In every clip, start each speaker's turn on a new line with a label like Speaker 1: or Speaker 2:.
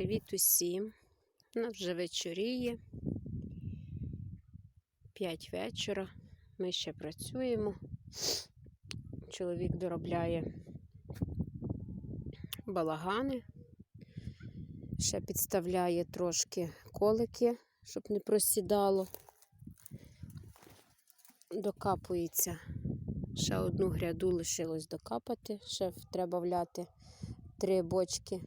Speaker 1: Привіт усім. У нас вже вечоріє. 5 вечора. Ми ще працюємо. Чоловік доробляє балагани. Ще підставляє трошки колики, щоб не просідало. Докапується. Ще одну гряду лишилось докапати. Ще треба вляти три бочки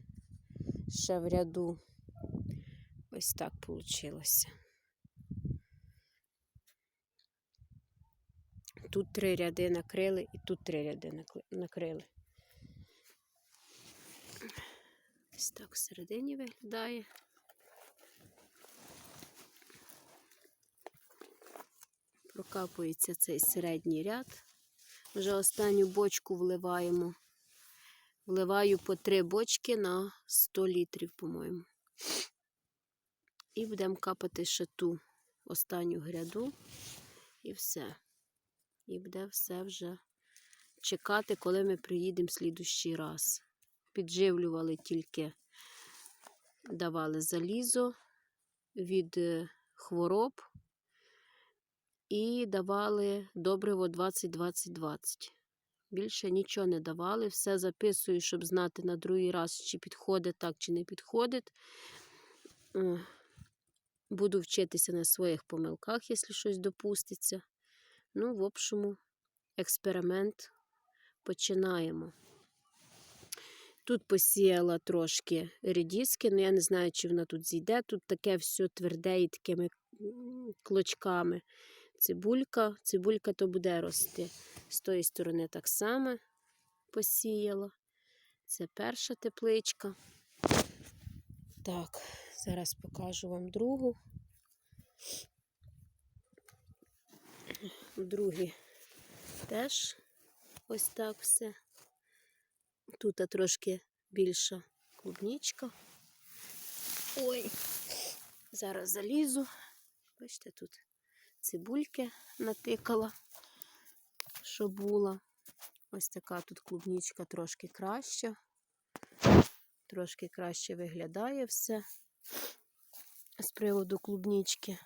Speaker 1: ще в ряду. Ось так вийшло. Тут три ряди накрили і тут три ряди накрили. Ось так всередині виглядає. Прокапується цей середній ряд. Вже останню бочку вливаємо. Вливаю по три бочки на 100 літрів, по-моєму. І будемо капати ще ту останню гряду. І все. І буде все вже чекати, коли ми приїдемо слідущий раз. Підживлювали тільки, давали залізо від е, хвороб і давали добриво 20-20-20. Більше нічого не давали. Все записую, щоб знати на другий раз, чи підходить так, чи не підходить. Е, Буду вчитися на своїх помилках, якщо щось допуститься. Ну, в общому, експеримент починаємо. Тут посіяла трошки редіски, але я не знаю, чи вона тут зійде. Тут таке все тверде і такими клочками. Цибулька, цибулька то буде рости. З тої сторони так само посіяла. Це перша тепличка. Так, зараз покажу вам другу. В другій теж ось так все. Тут трошки більша клубнічка. Ой, зараз залізу. Бачите, тут цибульки натикала, що була. Ось така тут клубнічка трошки краща. Трошки краще виглядає все з приводу клубнічки.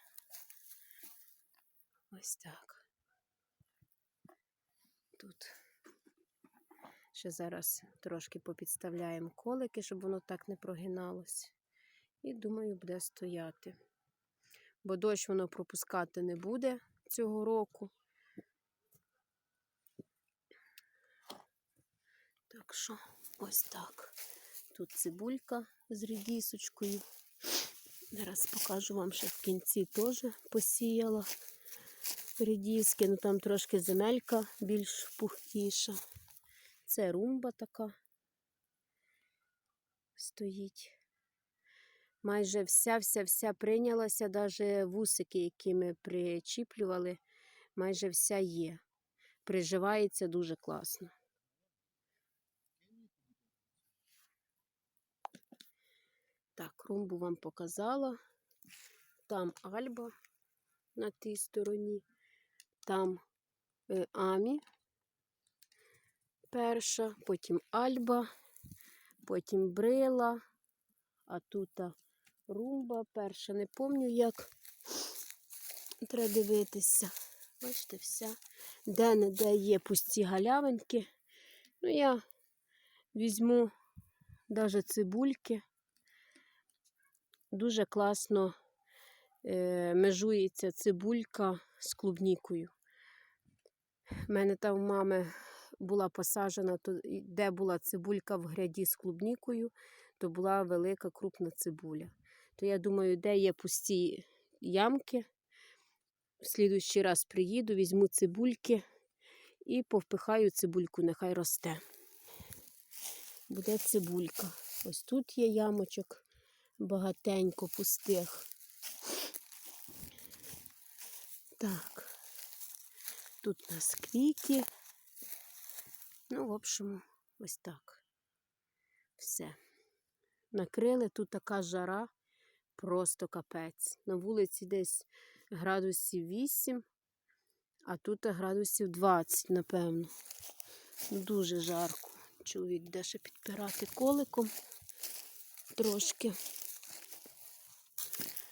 Speaker 1: Ось так. Тут ще зараз трошки попідставляємо колики, щоб воно так не прогиналось. І думаю, буде стояти. Бо дощ воно пропускати не буде цього року. Так що, ось так. Тут цибулька з редісочкою. Зараз покажу вам, що в кінці теж посіяла редіски. Ну там трошки земелька більш пухкіша. Це румба така стоїть. Майже вся-вся-вся прийнялася, навіть вусики, які ми причіплювали, майже вся є. Приживається дуже класно. Так, румбу вам показала. Там Альба на тій стороні, там е, Амі перша, потім Альба, потім Брила, а тут румба перша. Не пам'ятаю, як треба дивитися. Бачите, вся. Де-не-де є пусті галявинки. Ну, я візьму навіть цибульки. Дуже класно е, межується цибулька з клубнікою. У мене там у мами була посаджена, де була цибулька в гряді з клубнікою, то була велика крупна цибуля. То я думаю, де є пусті ямки. В слідуючий раз приїду, візьму цибульки і повпихаю цибульку, нехай росте. Буде цибулька. Ось тут є ямочок багатенько пустих. Так, тут у нас квіті. Ну, в общем, ось так. Все. Накрили, тут така жара, просто капець. На вулиці десь градусів 8, а тут градусів 20, напевно. Дуже жарко. Чоловік буде ще підпирати коликом трошки.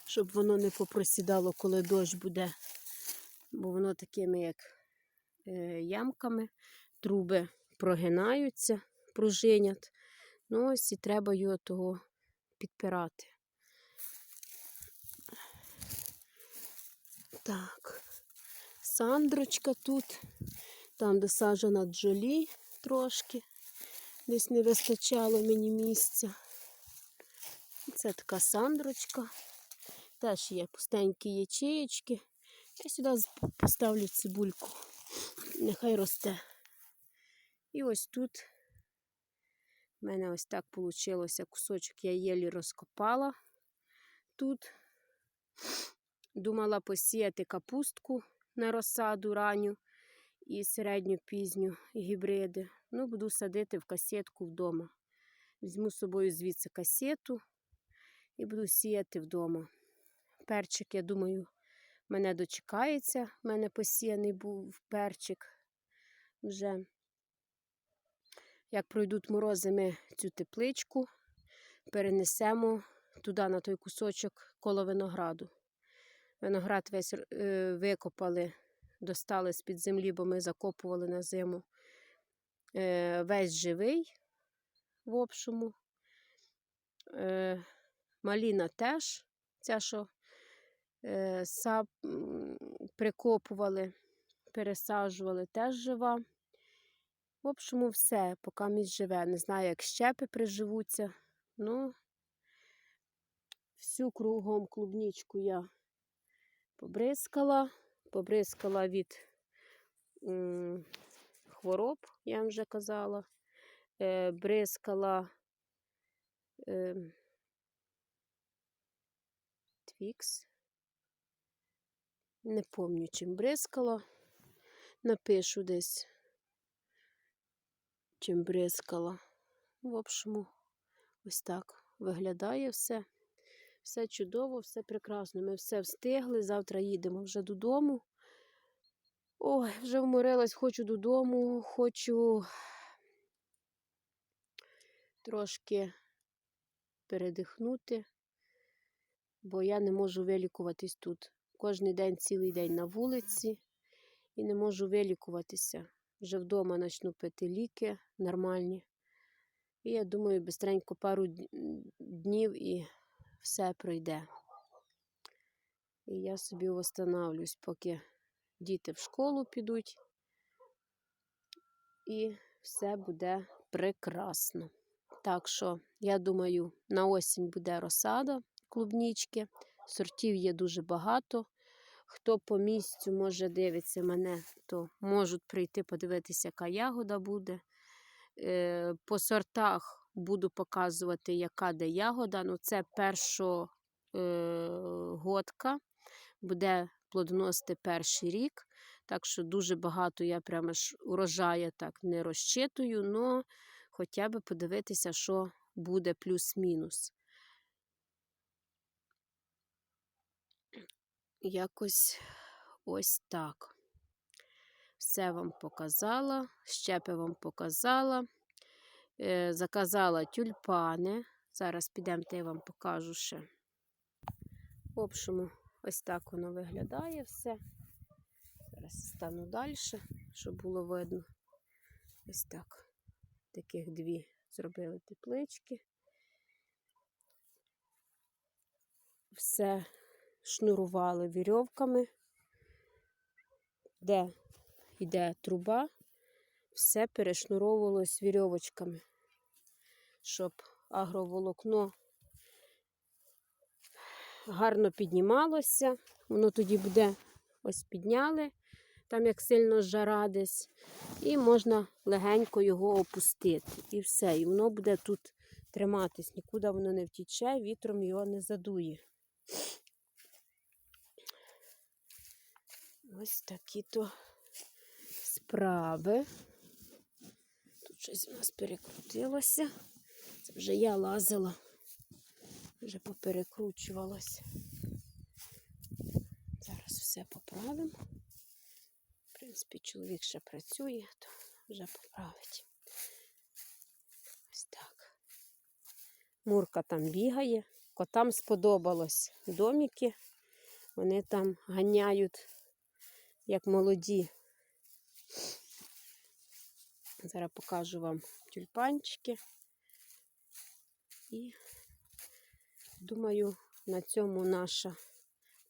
Speaker 1: щоб воно не попросідало, коли дощ буде. Бо воно такими, як е, ямками, труби прогинаються, пружинять. Ну, ось і треба його того підпирати. Так, Сандрочка тут, там де саджана джолі трошки. Десь не вистачало мені місця. Це така сандрочка. Теж є пустенькі ячеєчки. Я сюди поставлю цибульку. Нехай росте. І ось тут в мене ось так вийшло. Кусочок я єлі розкопала тут. Думала посіяти капустку на розсаду ранню і середню пізню гібриди. Ну, буду садити в касетку вдома. Візьму з собою звідси касету і буду сіяти вдома. Перчик, я думаю, мене дочекається. У мене посіяний був перчик вже. Як пройдуть морози, ми цю тепличку перенесемо туди, на той кусочок коло винограду. Виноград весь е, викопали, достали з-під землі, бо ми закопували на зиму. Е, весь живий в общому. Е, маліна теж, ця, що сап, прикопували, пересаджували, теж жива. В общому, все, поки місь живе. Не знаю, як щепи приживуться. Ну, всю кругом клубнічку я побризкала, побризкала від хвороб, я вам вже казала. Е, бризкала е, твікс. Не пам'ятаю, чим бризкала. Напишу десь, чим бризкала. В общому, ось так виглядає все. Все чудово, все прекрасно. Ми все встигли. Завтра їдемо вже додому. Ой, вже вморилась, хочу додому, хочу трошки передихнути, бо я не можу вилікуватись тут. Кожний день, цілий день на вулиці і не можу вилікуватися. Вже вдома почну пити ліки нормальні. І я думаю, бистренько пару днів і все пройде. І я собі восстанавлюсь, поки діти в школу підуть. І все буде прекрасно. Так що, я думаю, на осінь буде розсада клубнічки. Сортів є дуже багато. Хто по місцю може дивиться мене, то можуть прийти подивитися, яка ягода буде. Е, По сортах буду показувати, яка де ягода. Ну, це першогодка, буде плодоносити перший рік. Так що дуже багато я прямо ж урожаю так не розчитую, але хоча б подивитися, що буде плюс-мінус. Якось ось так. Все вам показала, щепи вам показала. Е, заказала тюльпани. Зараз підемте, я вам покажу ще. В общому, ось так воно виглядає все. Зараз стану далі, щоб було видно. Ось так. Таких дві зробили теплички. Все шнурували вірьовками, де йде труба, все перешнуровувалось вірьовочками, щоб агроволокно гарно піднімалося. Воно тоді буде ось підняли, там як сильно жара десь, і можна легенько його опустити. І все. І воно буде тут триматись, нікуди воно не втіче, вітром його не задує. Ось такі то справи. Щось у нас перекрутилося. Це вже я лазила, вже поперекручувалося. Зараз все поправимо. В принципі, чоловік ще працює, то вже поправить. Ось так. Мурка там бігає, Котам сподобалось домики. Вони там ганяють, як молоді. Зараз покажу вам тюльпанчики. І думаю, на цьому наша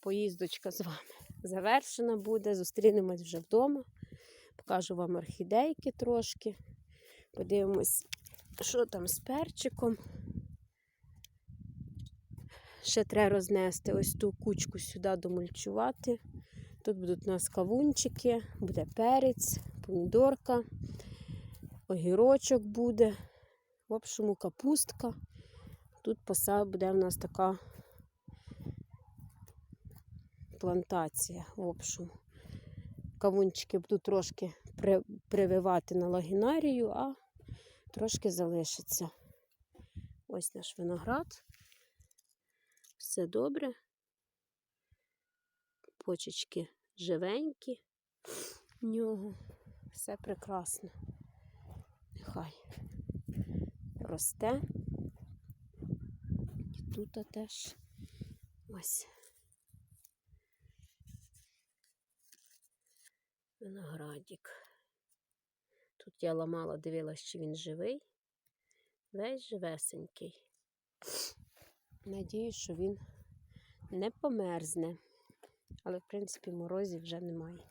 Speaker 1: поїздочка з вами завершена буде. Зустрінемось вже вдома. Покажу вам орхідейки трошки. Подивимось, що там з перчиком. Ще треба рознести ось ту кучку сюди домульчувати. Тут будуть у нас кавунчики, буде перець, помідорка, огірочок буде, в общому капустка. Тут посад буде в нас така плантація. В общому. Кавунчики буду трошки прививати на лагінарію, а трошки залишиться. Ось наш виноград. Все добре. Почечки живенькі в нього. Все прекрасно. Нехай росте. І тут теж ось виноградик. Тут я ламала, дивилась, чи він живий. Весь живесенький. Надіюсь, що він не померзне. Але, в принципі, морозів вже немає.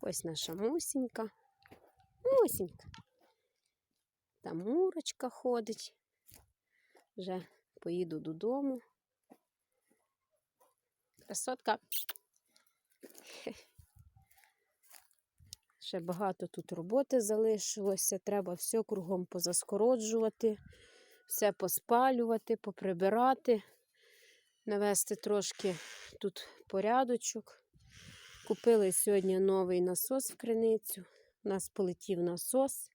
Speaker 1: Ось наша мусінька. Мусінька. Там мурочка ходить. Вже поїду додому. Красотка. Ще багато тут роботи залишилося. Треба все кругом позаскороджувати, все поспалювати, поприбирати, навести трошки тут порядочок. Купили сьогодні новий насос в криницю. У нас полетів насос.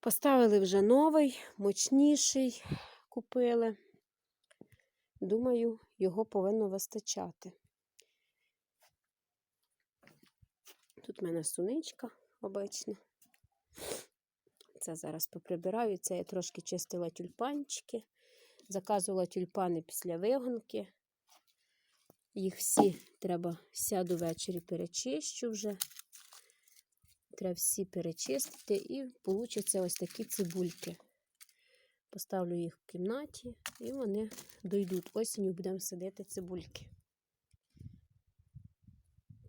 Speaker 1: Поставили вже новий, мощніший купили. Думаю, його повинно вистачати. Тут в мене суничка обична. Це зараз поприбираю. Це я трошки чистила тюльпанчики. Заказувала тюльпани після вигонки. Їх всі треба сяду ввечері перечищу вже. Треба всі перечистити і получаться ось такі цибульки. Поставлю їх в кімнаті і вони дойдуть. Осінню будемо садити цибульки.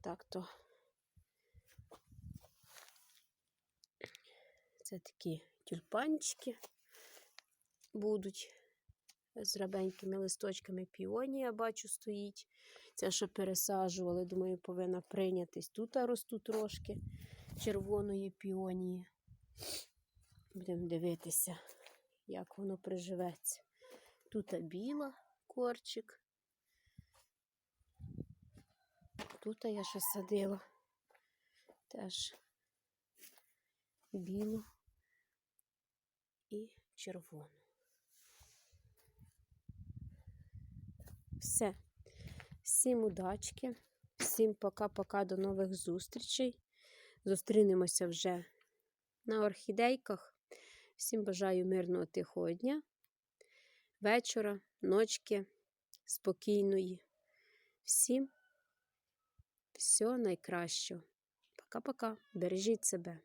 Speaker 1: Так то. Це такі тюльпанчики будуть з рабенькими листочками піонія, бачу, стоїть. Це, що пересаджували, думаю, повинна прийнятись. Тут росту трошки червоної піонії. Будемо дивитися, як воно приживеться. Тут біла корчик. Тут я ще садила теж білу і червону. Все. Всім удачки, всім пока-пока, до нових зустрічей. Зустрінемося вже на орхідейках. Всім бажаю мирного тихого дня, вечора, ночки, спокійної. Всім всього найкращого. Пока-пока. Бережіть себе.